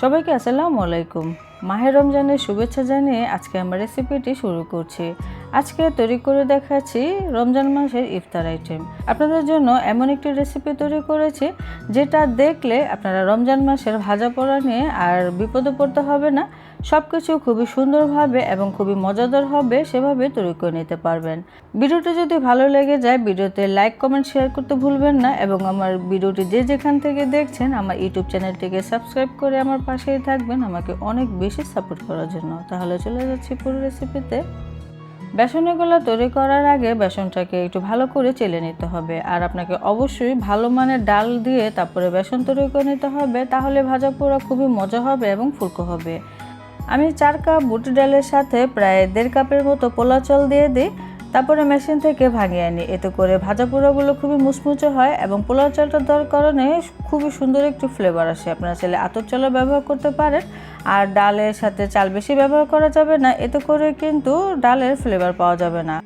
সবাইকে আসসালামু আলাইকুম। মাহের রমজানের শুভেচ্ছা জানিয়ে আজকে আমরা রেসিপিটি শুরু করছি। আজকে তৈরি করে দেখাচ্ছি রমজান মাসের ইফতার আইটেম আপনাদের জন্য এমন একটি রেসিপি তৈরি করেছি, যেটা দেখলে আপনারা রমজান মাসের ভাজা পোড়া নিয়ে আর বিপদে পড়তে হবে না। সব কিছু খুবই সুন্দরভাবে এবং খুবই মজাদার হবে, সেভাবে তৈরি করে নিতে পারবেন। ভিডিওটি যদি ভালো লেগে যায়, ভিডিওতে লাইক কমেন্ট শেয়ার করতে ভুলবেন না এবং আমার ভিডিওটি যে যেখান থেকে দেখছেন, আমার ইউটিউব চ্যানেলটিকে সাবস্ক্রাইব করে আমার পাশেই থাকবেন, আমাকে অনেক বেশি সাপোর্ট করার জন্য। তাহলে চলে যাচ্ছি পুরো রেসিপিতে বেসনের গোলা তৈরি করার আগে বেসনটাকে একটু ভালো করে চেলে নিতে হবে। আর আপনাকে অবশ্যই ভালো মানের ডাল দিয়ে তারপরে বেসন তৈরি করে নিতে হবে। তাহলে ভাজা পোড়া খুবই মজা হবে এবং ফুলকো হবে। আমি চার কাপ বুট ডালের সাথে প্রায় দেড় কাপের মতো পোলা চল দিয়ে দিই, তারপরে মেশিন থেকে ভাঙিয়ে আনি। এতে করে ভাজা পোড়াগুলো খুবই মুচমুচে হয় এবং পোলাও চালটা দেওয়ার কারণে খুবই সুন্দর একটু ফ্লেভার আসে। আপনারা চাইলে আতর চালও ব্যবহার করতে পারেন, আর ডালের সাথে চাল বেশি ব্যবহার করা যাবে না, এতে করে কিন্তু ডালের ফ্লেভার পাওয়া যাবে না।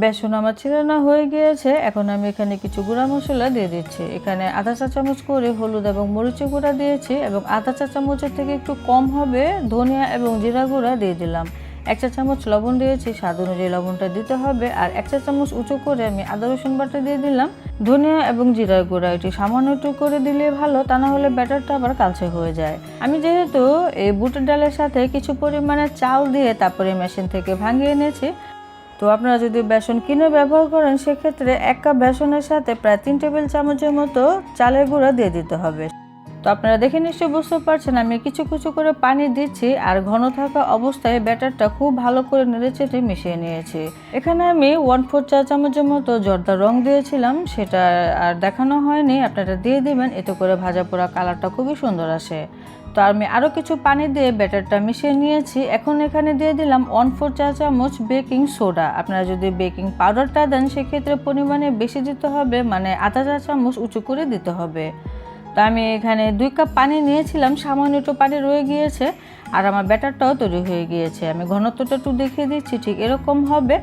বেসন আমার ছিলানো হয়ে গিয়েছে। এখন আমি এখানে কিছু গুঁড়া মশলা দিয়ে দিচ্ছি। এখানে আধা চা চামচ করে হলুদ এবং মরিচের গুঁড়া দিয়েছি এবং আধা চা চামচের থেকে একটু কম হবে ধনিয়া এবং জিরা গুঁড়া দিয়ে দিলাম। এক চা চামচ লবণ দিয়েছি, স্বাদ অনুযায়ী লবণটা দিতে হবে। আর এক চা চামচ উঁচু করে আমি আদা, রসুন বাটা দিয়ে দিলাম। ধনিয়া এবং জিরার গুঁড়া এটি সামান্য একটু করে দিলে ভালো, তা না হলে ব্যাটারটা আবার কালচে হয়ে যায়। আমি যেহেতু এই বুটের ডালের সাথে কিছু পরিমাণে চাল দিয়ে তারপরে মেশিন থেকে ভাঙিয়ে নিয়েছি তো আপনারা যদি বেসন কিনে ব্যবহার করেন, সেক্ষেত্রে এক কাপ বেসনের সাথে প্রায় তিন টেবিল চামচের মতো চালের গুঁড়া দিয়ে দিতে হবে। তো আপনারা দেখে নিশ্চয়ই বুঝতে পারছেন, আমি কিছু কিছু করে পানি দিচ্ছি আর ঘন থাকা অবস্থায় ব্যাটারটা খুব ভালো করে নেড়েচেটে মিশিয়ে নিয়েছি। এখানে আমি ওয়ান ফোর চা চামচের মতো জর্দার রং দিয়েছিলাম, সেটা আর দেখানো হয়নি। আপনারা দিয়ে দিবেন, এতে করে ভাজা পোড়া কালারটা খুবই সুন্দর আসে। তো আমি আরও কিছু পানি দিয়ে ব্যাটারটা মিশিয়ে নিয়েছি। এখন এখানে দিয়ে দিলাম ওয়ান ফোর চা চামচ বেকিং সোডা আপনারা যদি বেকিং পাউডারটা দেন, সেক্ষেত্রে পরিমাণে বেশি দিতে হবে মানে আধা চা চামচ উঁচু করে দিতে হবে। তো আমি এখানে দুই কাপ পানি নিয়েছিলাম, সামান্য একটু পানি রয়ে গিয়েছে, আর আমার ব্যাটারটাও তৈরি হয়ে গিয়েছে। আমি ঘনত্বটা একটু দেখিয়ে দিচ্ছি, ঠিক এরকম হবে।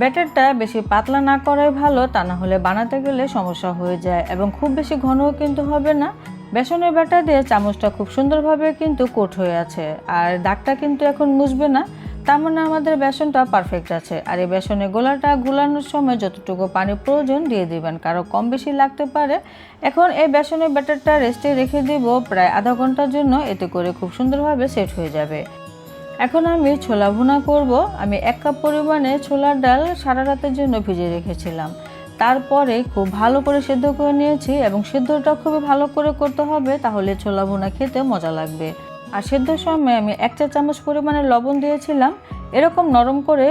ব্যাটারটা বেশি পাতলা না করাই ভালো, তা না হলে বানাতে গেলে সমস্যা হয়ে যায়, এবং খুব বেশি ঘনও কিন্তু হবে না। বেসনের ব্যাটার দিয়ে চামচটা খুব সুন্দরভাবে কিন্তু কোট হয়ে আছে। আর দাগটা কিন্তু এখন মুছবে না, তার মানে আমাদের বেসনটা পারফেক্ট আছে। আর এই বেসনের গোলাটা গুলানোর সময় যতটুকু পানি প্রয়োজন দিয়ে দিবেন, কারও কম বেশি লাগতে পারে। এখন এই বেসনের ব্যাটারটা রেস্টে রেখে দিব প্রায় আধা ঘণ্টার জন্য, এতে করে খুব সুন্দরভাবে সেট হয়ে যাবে। এখন আমি ছোলা ভুনা করব। আমি এক কাপ পরিমাণে ছোলার ডাল সারা রাতের জন্য ভিজে রেখেছিলাম। তারপরে খুব ভালো করে সেদ্ধ করে নিয়েছি এবং সেদ্ধটা খুবই ভালো করে করতে হবে, তাহলে ছোলা ভুনা খেতে মজা লাগবে। আর সেদ্ধর সময় আমি এক চা চামচ পরিমাণে লবণ দিয়েছিলাম, এরকম নরম করে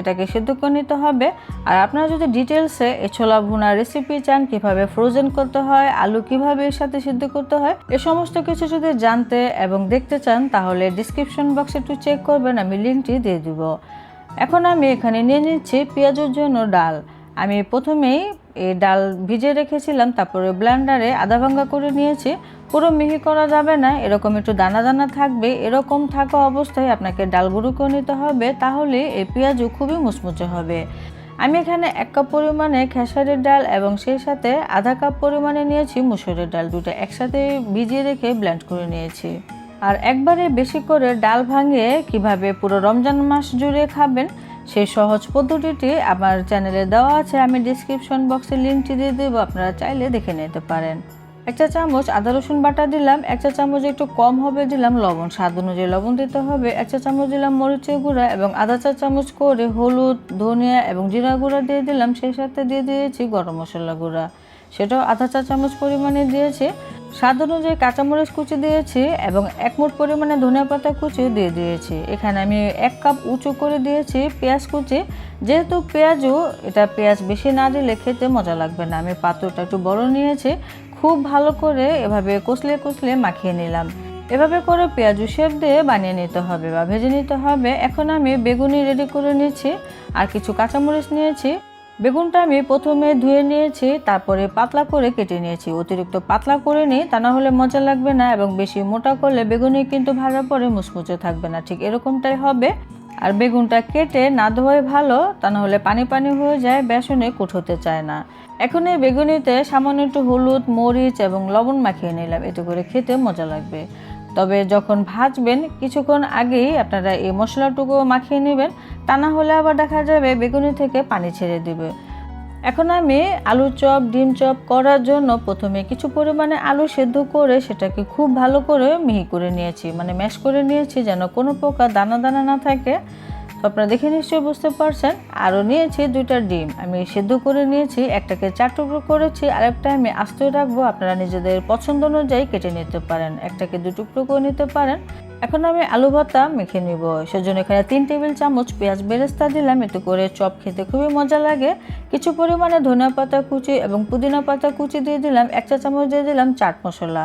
এটাকে সেদ্ধ করে নিতে হবে। আর আপনারা যদি ডিটেলসে এই ছোলা ভুনার রেসিপি চান, কীভাবে ফ্রোজেন করতে হয়, আলু কীভাবে এর সাথে সিদ্ধ করতে হয়, এ সমস্ত কিছু যদি জানতে এবং দেখতে চান, তাহলে ডিসক্রিপশন বক্সে একটু চেক করবেন, আমি লিঙ্কটি দিয়ে দিব। এখন আমি এখানে নিয়ে নিচ্ছি পেঁয়াজের জন্য ডাল। আমি প্রথমেই এই ডাল ভিজে রেখেছিলাম, তারপরে ব্লেন্ডারে আদা ভাঙ্গা করে নিয়েছি। পুরো মিহি করা যাবে না, এরকম একটু দানা দানা থাকবে, এরকম থাকা অবস্থায় আপনাকে ডাল গুঁড়ো করে নিতে হবে, তাহলে এই পেঁয়াজও খুবই মুচমুচে হবে। আমি এখানে এক কাপ পরিমাণে খেসারির ডাল এবং সেই সাথে আধা কাপ পরিমাণে নিয়েছি মুসুরের ডাল, দুটো একসাথে ভিজিয়ে রেখে ব্লেন্ড করে নিয়েছি। আর একবারে বেশি করে ডাল ভাঙিয়ে কীভাবে পুরো রমজান মাস জুড়ে খাবেন সেই সহজ পদ্ধতিটি আমার চ্যানেলে দেওয়া আছে। আমি ডিসক্রিপশন বক্সে লিঙ্কটি দিয়ে দেবো, আপনারা চাইলে দেখে নিতে পারেন। এক চা চামচ আদা রসুন বাটা দিলাম, এক চা চামচ একটু কম হবে দিলাম লবণ। স্বাদ অনুযায়ী লবণ দিতে হবে। এক চা চামচ দিলাম মরিচের গুঁড়া এবং আধা চা চামচ করে হলুদ, ধনিয়া এবং জিরা গুঁড়া দিয়ে দিলাম। সেই সাথে দিয়ে দিয়েছি গরম মশলা গুঁড়া। সেটাও আধা চা চামচ পরিমাণে দিয়েছি। স্বাদ অনুযায়ী কাঁচামরিচ কুচি দিয়েছি এবং এক মুঠ পরিমাণে ধনিয়া পাতা কুচি দিয়ে দিয়েছি। এখানে আমি এক কাপ উঁচু করে দিয়েছি পেঁয়াজ কুচি। যেহেতু পেঁয়াজও, এটা পেঁয়াজ বেশি না দিলে খেতে মজা লাগবে না। আমি পাত্রটা একটু বড় নিয়েছি, খুব ভালো করে এভাবে কষলে কষলে মাখিয়ে নিলাম। এভাবে করে পেঁয়াজু শেপ দিয়ে বানিয়ে নিতে হবে বা ভেজে নিতে হবে। এখন আমি বেগুনি রেডি করে নিয়েছি, আর কিছু কাঁচামরিচ নিয়েছি। বেগুনটা আমি প্রথমে ধুয়ে নিয়েছি, তারপরে পাতলা করে কেটে নিয়েছি। অতিরিক্ত পাতলা করে নিই, তা না হলে মজা লাগবে না এবং বেশি মোটা করলে বেগুনি কিন্তু ভাজা পরে মুচমুচে থাকবে না। ঠিক এরকমটাই হবে। আর বেগুনটা কেটে না ধোয়াই ভালো, তা না হলে পানি পানি হয়ে যায়, বেসনে কুঠোতে চায় না। এখন এই বেগুনিতে সামান্য একটু হলুদ, মরিচ এবং লবণ মাখিয়ে নিলাম। এতে করে খেতে মজা লাগবে। তবে যখন ভাজবেন, কিছুক্ষণ আগেই আপনারা এই মশলাটুকু মাখিয়ে নেবেন। তা না হলে আবার দেখা যাবে বেগুনি থেকে পানি ছেড়ে দেবে। এখন আমি আলু চপ, ডিম চপ করার জন্য প্রথমে কিছু পরিমাণে আলু সেদ্ধ করে সেটাকে খুব ভালো করে মিহি করে নিয়েছি। মানে ম্যাশ করে নিয়েছি যেন কোনো প্রকার দানা দানা না থাকে। তো আপনারা দেখে নিশ্চয়ই বুঝতে পারছেন, আরও নিয়েছি দুইটা ডিম। আমি সেদ্ধ করে নিয়েছি, একটাকে চার টুকরো করেছি আর একটা আমি আস্তে রাখব, আপনারা নিজেদের পছন্দ অনুযায়ী কেটে নিতে পারেন। একটাকে দু টুকরো করে নিতে পারেন। এখন আমি আলু ভর্তা মেখে নিব। সেজন্য এখানে তিন টেবিল চামচ পেঁয়াজ বেরেস্তা দিলাম, এতে করে চপ খেতে খুবই মজা লাগে। কিছু পরিমাণে ধনিয়া পাতা কুচি এবং পুদিনা পাতা কুচি দিয়ে দিলাম, এক চা চামচ দিয়ে দিলাম চাট মশলা।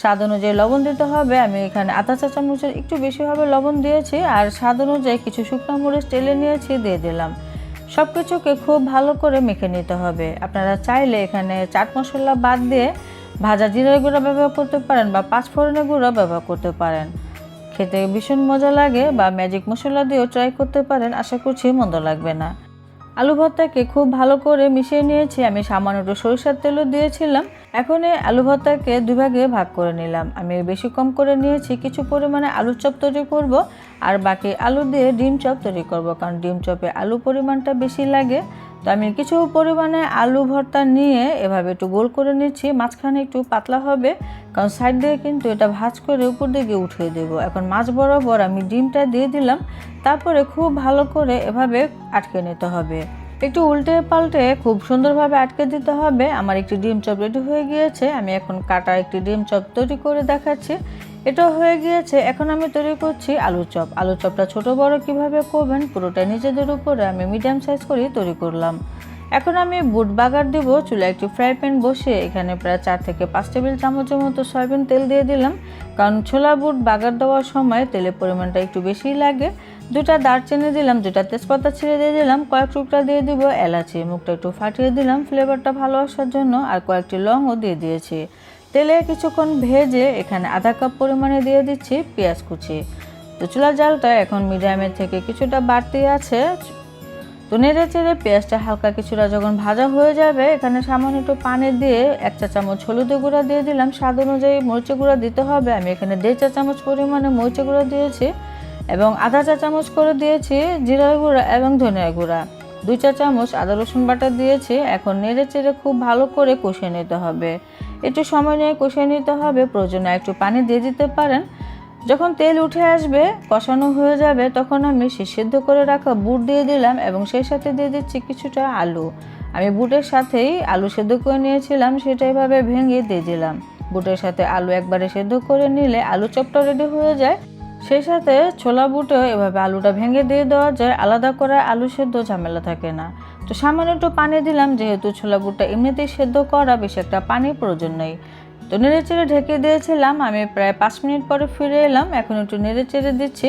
স্বাদ অনুযায়ী লবণ দিতে হবে। আমি এখানে আধা চা চামচের একটু বেশি হবে লবণ দিয়েছি আর স্বাদ অনুযায়ী কিছু শুকনো মরিচ টেলে নিয়েছি, দিয়ে দিলাম। সব কিছুকে খুব ভালো করে মেখে নিতে হবে। আপনারা চাইলে এখানে চাট মশলা বাদ দিয়ে ভাজা জিরার গুঁড়ো ব্যবহার করতে পারেন বা পাঁচফোড়নের গুঁড়ো ব্যবহার করতে পারেন। খেতে ভীষণ মজা লাগে বা ম্যাজিক মশলা দিয়েও ট্রাই করতে পারেন, আশা করছি মন্দ লাগবে না। আলু ভর্তাকে খুব ভালো করে মিশিয়ে নিয়েছি। আমি সামান্য একটু সরিষার তেলও দিয়েছিলাম। এখন এই আলু ভর্তাকে দুভাগে ভাগ করে নিলাম। আমি বেশি কম করে নিয়েছি, কিছু পরিমাণে আলুর চপ তৈরি করব আর বাকি আলু দিয়ে ডিম চপ তৈরি করব, কারণ ডিম চপে আলু পরিমাণটা বেশি লাগে। তো আমি কিছু পরিমাণে আলু ভর্তা নিয়ে এভাবে একটু গোল করে নিচ্ছি, মাঝখানে একটু পাতলা হবে, কারণ সাইড দিয়ে কিন্তু এটা ভাজ করে উপর দিকে উঠিয়ে দেব। এখন মাছ বরাবর আমি ডিমটা দিয়ে দিলাম, তারপরে খুব ভালো করে এভাবে আটকে নিতে হবে। একটু উল্টে পাল্টে খুব সুন্দরভাবে আটকে দিতে হবে। আমার একটি ডিম চপ রেডি হয়ে গিয়েছে। আমি এখন কাটা একটি ডিম চপ তৈরি করে দেখাচ্ছি। এটা হয়ে গিয়েছে। এখন আমি তৈরি করছি আলু চপ। আলু চপটা ছোট, বড় কীভাবে করবেন পুরোটা নিজেদের উপরে আমি মিডিয়াম সাইজ করে তৈরি করলাম। এখন আমি বুট বাগার দেবো। চুলা একটি ফ্রাই প্যান বসে এখানে প্রায় চার থেকে পাঁচ টেবিল চামচের মতো সয়াবিন তেল দিয়ে দিলাম। কারণ ছোলা বুট বাগার দেওয়ার সময় তেলের পরিমাণটা একটু বেশিই লাগে। দুটা দারচিনি দিলাম, দুটা তেজপাতা ছিঁড়ে দিয়ে দিলাম, কয়েক টুকরা দিয়ে দিব এলাচি, মুখটা একটু ফাটিয়ে দিলাম ফ্লেভারটা ভালো আসার জন্য আর কয়েকটি লংও দিয়ে দিয়েছি। তেলে কিছুক্ষণ ভেজে এখানে আধা কাপ পরিমাণে দিয়ে দিচ্ছি পেঁয়াজ কুচি। তো চুলার জালটা এখন মিডিয়ামের থেকে কিছুটা বাড়তি আছে। তো নেড়ে চেড়ে পেঁয়াজটা হালকা কিছুটা যখন ভাজা হয়ে যাবে, এখানে সামান্য একটু পানি দিয়ে এক চা চামচ হলুদের গুঁড়া দিয়ে দিলাম। স্বাদ অনুযায়ী মরিচে গুঁড়া দিতে হবে। আমি এখানে দেড় চা চামচ পরিমাণে মরিচে গুঁড়া দিয়েছি। এবং আধা চা চামচ করে দিয়েছি জিরার গুঁড়া এবং ধনিয়া গুঁড়া। দুই চা চামচ আদা রসুন বাটা দিয়েছি। এখন নেড়ে চেড়ে খুব ভালো করে কষিয়ে নিতে হবে। একটু সময় নিয়ে কষিয়ে নিতে হবে। প্রয়োজনে একটু পানি দিয়ে দিতে পারেন। যখন তেল উঠে আসবে, কষানো হয়ে যাবে, তখন আমি সে সিদ্ধ করে রাখা বুট দিয়ে দিলাম এবং সেই সাথে দিয়ে দিচ্ছি কিছুটা আলু। আমি বুটের সাথেই আলু সেদ্ধ করে নিয়েছিলাম, সেটা এভাবে ভেঙে দিয়ে দিলাম। বুটের সাথে আলু একবারে সেদ্ধ করে নিলে আলু চপটা রেডি হয়ে যায়। সেই সাথে ছোলা বুটে এভাবে আলুটা ভেঙে দিয়ে দেওয়া যায়, আলাদা করে আলু সেদ্ধ ঝামেলা থাকে না। তো সামান্য একটু পানি দিলাম, যেহেতু ছোলা বুটটা এমনিতেই সেদ্ধ করা, বেশি একটা পানির প্রয়োজন নেই। তো নেড়ে চেড়ে ঢেকে দিয়েছিলাম, আমি প্রায় পাঁচ মিনিট পরে ফিরে এলাম, এখন একটু নেড়ে চেড়ে দিচ্ছি।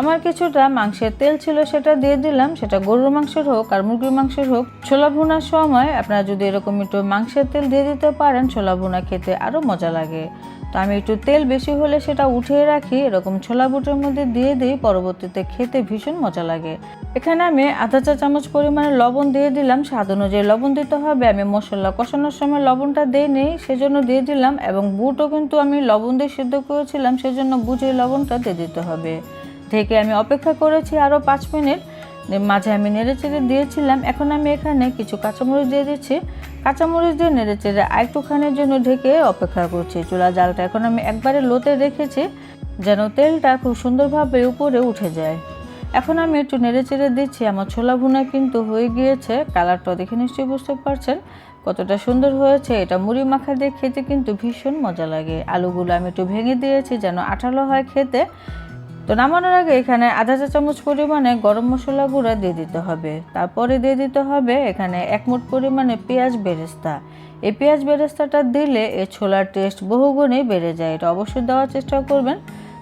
আমার কিছুটা মাংসের তেল ছিল সেটা দিয়ে দিলাম, সেটা গরুর মাংসের হোক আর মুরগির মাংসের হোক। ছোলা ভুনার সময় আপনারা যদি এরকম একটু মাংসের তেল দিয়ে দিতে পারেন, ছোলা ভুনা খেতে আরও মজা লাগে। তো আমি একটু তেল বেশি হলে সেটা উঠিয়ে রাখি, এরকম ছোলা বুটের মধ্যে দিয়ে দিই, পরবর্তীতে খেতে ভীষণ মজা লাগে। এখানে আমি আধা চা চামচ পরিমাণে লবণ দিয়ে দিলাম, স্বাদ অনুযায়ী লবণ দিতে হবে, আমি মশলা কষানোর সময় লবণটা দিই নেই, সেজন্য দিয়ে দিলাম এবং বুটও কিন্তু আমি লবণ দিয়ে সিদ্ধ করেছিলাম, সেজন্য বুঝে লবণটা দিয়ে দিতে হবে। ঢেকে আমি অপেক্ষা করেছি আরও পাঁচ মিনিট মাঝে আমি নেড়ে চেড়ে দিয়েছিলাম, এখন আমি এখানে কিছু কাঁচামরিচ দিয়ে দিচ্ছি। কাঁচামরিচ দিয়ে নেড়ে চেড়ে আরেকটুখানির জন্য ঢেকে অপেক্ষা করছি। চুলা জালটা এখন আমি একবারে লোতে রেখেছি, যেন তেলটা খুব সুন্দরভাবে উপরে উঠে যায়। এখন আমি একটু নেড়ে চেড়ে দিচ্ছি, আমার ছোলা ভুনা কিন্তু হয়ে গিয়েছে। কালারটা দেখে নিশ্চয়ই বুঝতে পারছেন কতটা সুন্দর হয়েছে। এটা মুড়ি মাখা দিয়ে খেতে কিন্তু ভীষণ মজা লাগে। আলুগুলো আমি একটু ভেঙে দিয়েছি, যেন আঠালো হয় খেতে। তো নামানোর আগে এখানে আধা চা চামচ পরিমাণে গরম মশলা গুঁড়া দিয়ে দিতে হবে। তারপরে দিয়ে দিতে হবে এখানে এক মুঠ পরিমাণে পেঁয়াজ বেরেস্তা। এই পেঁয়াজ বেরেস্তাটা দিলে এই ছোলার টেস্ট বহুগুণেই বেড়ে যায়। এটা অবশ্যই দেওয়ার চেষ্টা করবেন।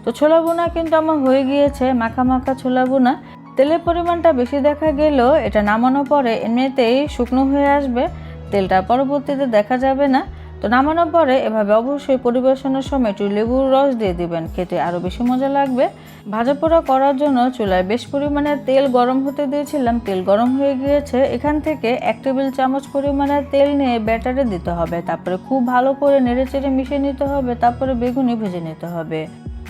তো ছোলা বোনা কিন্তু আমার হয়ে গিয়েছে, মাখা মাখা ছোলা বোনা তেলের পরিমাণটা বেশি দেখা গেলেও এটা নামানোর পরে এমনিতেই শুকনো হয়ে আসবে। তেলটা পরবর্তীতে দেখা যাবে না। তো নামানোর পরে এভাবে অবশ্যই পরিবেশনের সময় একটু লেবুর রস দিয়ে দিবেন। খেতে আরও বেশি মজা লাগবে। ভাজা পোড়া করার জন্য চুলায় বেশ পরিমাণে তেল গরম হতে দিয়েছিলাম। তেল গরম হয়ে গিয়েছে। এখান থেকে এক টেবিল চামচ পরিমাণে তেল নিয়ে ব্যাটারে দিতে হবে। তারপরে খুব ভালো করে নেড়ে চেড়ে মিশিয়ে নিতে হবে। তারপরে বেগুনি ভেজে নিতে হবে।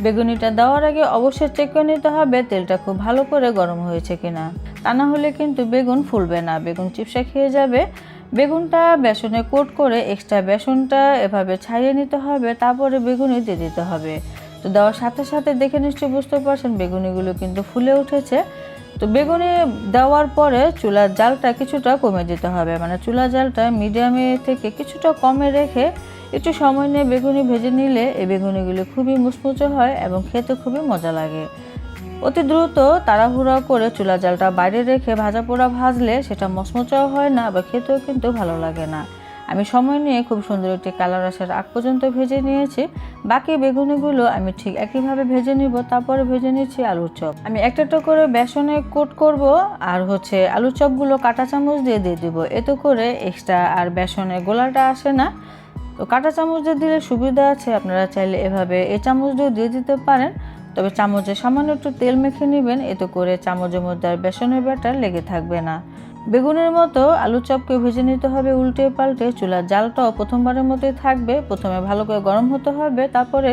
বেগুনিটা দেওয়ার আগে অবশ্যই চেক করে নিতে হবে তেলটা খুব ভালো করে গরম হয়েছে কিনা। তা না হলে কিন্তু বেগুন ফুলবে না। বেগুন চিপসা খেয়ে যাবে। বেগুনটা বেসনে কোট করে এক্সট্রা বেসনটা এভাবে ছাড়িয়ে নিতে হবে, তারপরে বেগুনি দিয়ে দিতে হবে। তো দেওয়ার সাথে সাথে দেখে নিশ্চয়ই বুঝতে পারছেন, বেগুনিগুলো কিন্তু ফুলে উঠেছে। তো বেগুনি দেওয়ার পরে চুলার জালটা কিছুটা কমে দিতে হবে। মানে চুলার জালটা মিডিয়ামে থেকে কিছুটা কমে রেখে একটু সময় নিয়ে বেগুনি ভেজে নিলে এই বেগুনিগুলো খুবই মুচমুচে হয় এবং খেতে খুবই মজা লাগে। অতি দ্রুত তাড়াহুড়া করে চুলা জালটা বাইরে রেখে ভাজা পোড়া ভাজলে সেটা মচমচাও হয় না বা খেতেও কিন্তু ভালো লাগে না। আমি সময় নিয়ে খুব সুন্দর একটি কালার আসার আগ পর্যন্ত ভেজে নিয়েছি। বাকি বেগুনিগুলো আমি ঠিক একইভাবে ভেজে নিব, তারপরে ভেজে নিচ্ছি আলুর চপ। আমি একটা একটা করে বেসনে কোট করব আর হচ্ছে আলুর চপগুলো কাঁটা চামচ দিয়ে দিয়ে দিব। এতে করে এক্সট্রা আর বেসনে গোলাটা আসে না। তো কাঁটা চামচ দিয়ে দিলে সুবিধা আছে, আপনারা চাইলে এভাবে এই চামচ দিয়েও দিয়ে দিতে পারেন। তবে চামচে সামান্য একটু তেল মেখে নেবেন, এতে করে চামচের মধ্যে আর বেসনের ব্যাটার লেগে থাকবে না। বেগুনের মতো আলু চপকে ভেজে নিতে হবে উল্টে পাল্টে। চুলার জালটাও প্রথমবারের মতোই থাকবে। প্রথমে ভালো করে গরম হতে হবে, তারপরে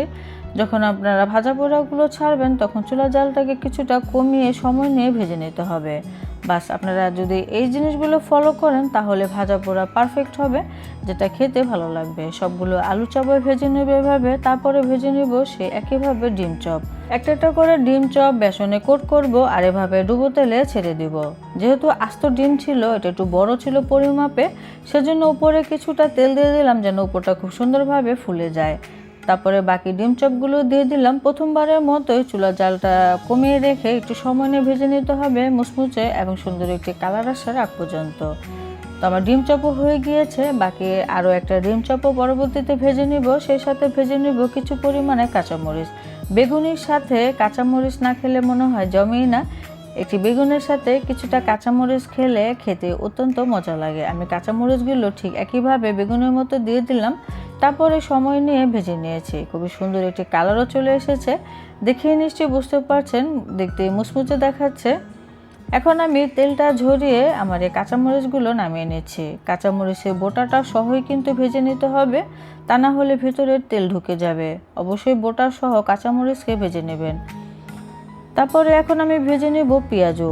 যখন আপনারা ভাজা পোড়াগুলো ছাড়বেন, তখন চুলার জালটাকে কিছুটা কমিয়ে সময় নিয়ে ভেজে নিতে হবে। বাস, আপনারা যদি এই জিনিসগুলো ফলো করেন, তাহলে ভাজা পোড়া পারফেক্ট হবে, যেটা খেতে ভালো লাগবে। সবগুলো আলু চপে ভেজে নেবে এভাবে, তারপরে ভেজে নেব সে একইভাবে ডিম চপ। একটা একটা করে ডিম চপ, বেসনে কোট করব আর এভাবে ডুবো তেলে ছেড়ে দিব। যেহেতু আস্ত ডিম ছিল, এটা একটু বড় ছিল পরিমাপে, সেজন্য উপরে কিছুটা তেল দিয়ে দিলাম যেন উপরটা খুব সুন্দরভাবে ফুলে যায়। তারপরে বাকি ডিম চপগুলো দিয়ে দিলাম। প্রথমবারের মতোই চুলার জালটা কমিয়ে রেখে একটু সময় নিয়ে ভেজে নিতে হবে মুচমুচে এবং সুন্দর একটি কালার আসার আগ পর্যন্ত। তো আমার ডিম চপও হয়ে গিয়েছে, বাকি আরও একটা ডিম চপও পরবর্তীতে ভেজে নিব। সেই সাথে ভেজে নিব কিছু পরিমাণে কাঁচামরিচ। বেগুনির সাথে কাঁচামরিচ না খেলে মনে হয় জমেই না। একটি বেগুনের সাথে কিছুটা কাঁচামরিচ খেলে খেতে অত্যন্ত মজা লাগে। আমি কাঁচামরিচগুলো ঠিক একইভাবে বেগুনের মতো দিয়ে দিলাম। তারপরে সময় নিয়ে ভেজে নিয়েছি। খুবই সুন্দর একটি কালারও চলে এসেছে। দেখে নিশ্চয়ই বুঝতে পারছেন, দেখতে মুচমুচে দেখাচ্ছে। এখন আমি তেলটা ঝরিয়ে আমার এই কাঁচামরিচগুলো নামিয়ে নিচ্ছি। কাঁচামরিচের বোটাটা সহই কিন্তু ভেজে নিতে হবে, তা না হলে ভেতরের তেল ঢুকে যাবে। অবশ্যই বোটা সহ কাঁচামরিচকে ভেজে নেবেন। তারপরে এখন আমি ভেজে নেব পেঁয়াজু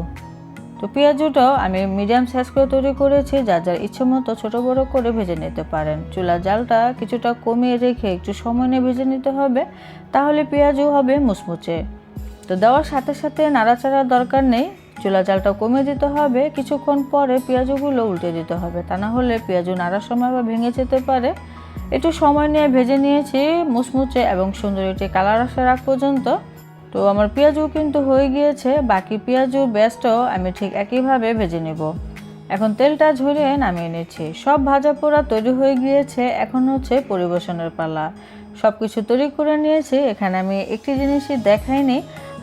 তো পেঁয়াজুটাও আমি মিডিয়াম সাইজ করে তৈরি করেছি, যার যার ইচ্ছে মতো ছোটো বড়ো করে ভেজে নিতে পারেন। চুলা জালটা কিছুটা কমিয়ে রেখে একটু সময় নিয়ে ভেজে নিতে হবে, তাহলে পেঁয়াজও হবে মুচমুচে। তো দেওয়ার সাথে সাথে নাড়াচাড়ার দরকার নেই চুলা জালটা কমিয়ে দিতে হবে, কিছুক্ষণ পরে পেঁয়াজগুলো উল্টে দিতে হবে। তা না হলে পেঁয়াজু নাড়ার সময় বা ভেঙে যেতে পারে। একটু সময় নিয়ে ভেজে নিয়েছি, মুচমুচে এবং সুন্দর একটি কালার আসার আগ পর্যন্ত। তো আমার পেঁয়াজও কিন্তু হয়ে গিয়েছে, বাকি পেঁয়াজুর ব্যাসটাও আমি ঠিক একইভাবে ভেজে নেব। এখন তেলটা ঝরিয়ে নামিয়ে নিচ্ছি। সব ভাজা পোড়া তৈরি হয়ে গিয়েছে, এখন হচ্ছে পরিবেশনের পালা। সব কিছু তৈরি করে নিয়েছি, এখানে আমি একটি জিনিসই দেখাইনি,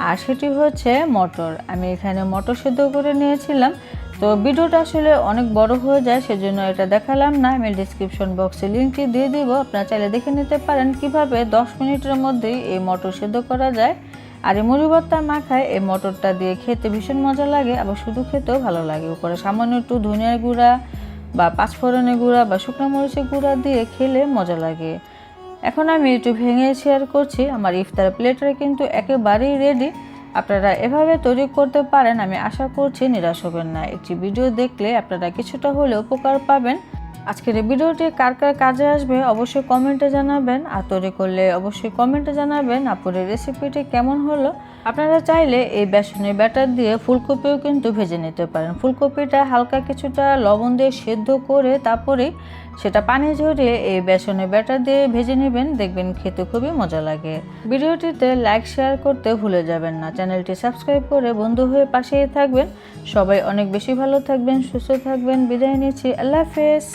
আর সেটি হচ্ছে মটর। আমি এখানে মটর সেদ্ধ করে নিয়েছিলাম, তো ভিডিওটা আসলে অনেক বড় হয়ে যায়, সেজন্য এটা দেখালাম না। আমি ডিসক্রিপশন বক্সে লিঙ্কটি দিয়ে দিব, আপনারা চাইলে দেখে নিতে পারেন কীভাবে 10 মিনিটের মধ্যেই এই মটর সেদ্ধ করা যায়। আর এই মুড়ি ভর্তা মাখায় এই মটরটা দিয়ে খেতে ভীষণ মজা লাগে, আবার শুধু খেতেও ভালো লাগে। উপরে সামান্য একটু ধনিয়ার গুঁড়া বা পাঁচফোড়নের গুঁড়া বা শুকনো মরিচের গুঁড়া দিয়ে খেলে মজা লাগে। এখন আমি একটু ভেঙে শেয়ার করছি, আমার ইফতার প্লেটটা কিন্তু একেবারেই রেডি আপনারা এভাবে তৈরি করতে পারেন, আমি আশা করছি নিরাশ হবেন না। একটি ভিডিও দেখলে আপনারা কিছুটা হলেও উপকার পাবেন। আজকের এই ভিডিওটি কার কার কাজে আসবে অবশ্যই কমেন্টে জানাবেন। আর তৈরি করলে অবশ্যই কমেন্টে জানাবেন আপনার রেসিপিটি কেমন হলো। আপনারা চাইলে এই বেসনের ব্যাটার দিয়ে ফুলকপিও কিন্তু ভেজে নিতে পারেন। ফুলকপিটা হালকা কিছুটা লবণ দিয়ে সেদ্ধ করে তারপরে সেটা পানি ঝরিয়ে এই বেসনের ব্যাটার দিয়ে ভেজে নেবেন। দেখবেন খেতে খুবই মজা লাগে। ভিডিওটিতে লাইক শেয়ার করতে ভুলে যাবেন না। চ্যানেলটি সাবস্ক্রাইব করে বন্ধু হয়ে পাশেই থাকবেন। সবাই অনেক বেশি ভালো থাকবেন, সুস্থ থাকবেন। বিদায় নিচ্ছি। আল্লাহ হাফেজ।